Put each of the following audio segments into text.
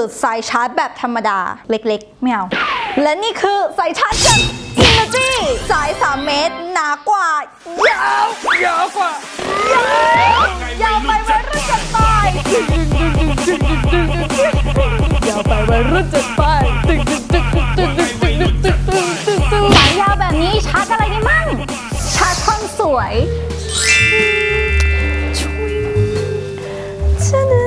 ือสายชาร์จแบบธรรมดาเล็กๆไม่เอาและนี่คือสายชาร์จจาก Energy สาย 3 เมตร หนากว่า ยาวยาวกว่ายาวยาวไปวัยรุ่นจะตายยาวไปวัยรุ่นจะตายสายยาวแบบนี้ชาร์จอะไรได้มั่งชาร์จความสวยช่วน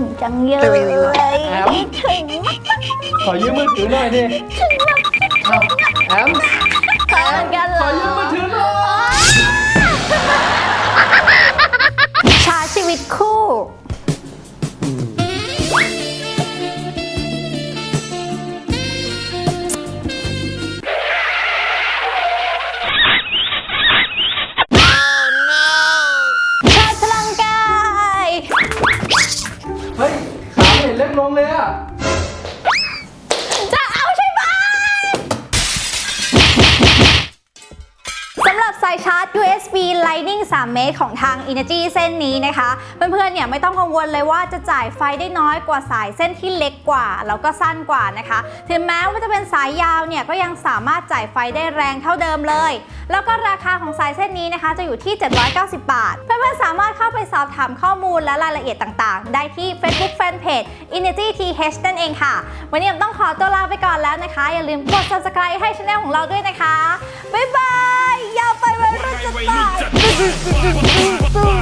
ถึงจังเลยคิดถึงขอยืมมือถือหน่อยดิแอมเกินกันเหรอมือถือหน่อย ชาร์จชีวิตคู่ เล็กลงเลยอะายชาร์จ USB Lightning 3 เมตรของทาง Energy เส้นนี้นะคะ เพื่อนๆ เนี่ยไม่ต้องกังวลเลยว่าจะจ่ายไฟได้น้อยกว่าสายเส้นที่เล็กกว่า แล้วก็สั้นกว่านะคะ ถึงแม้ว่าจะเป็นสายยาวเนี่ยก็ยังสามารถจ่ายไฟได้แรงเท่าเดิมเลย แล้วก็ราคาของสายเส้นนี้นะคะจะอยู่ที่ 790 บาท เพื่อนๆ สามารถเข้าไปสอบถามข้อมูลและรายละเอียดต่างๆ ได้ที่ Facebook Fanpage Energy TH นั่นเองค่ะ วันนี้ผมต้องขอตัวลาไปก่อนแล้วนะคะ อย่าลืมกด subscribe ให้ช anel ของเราด้วยนะคะ บ๊ายบาย ยาวไปไวัยรุ่นจะตาย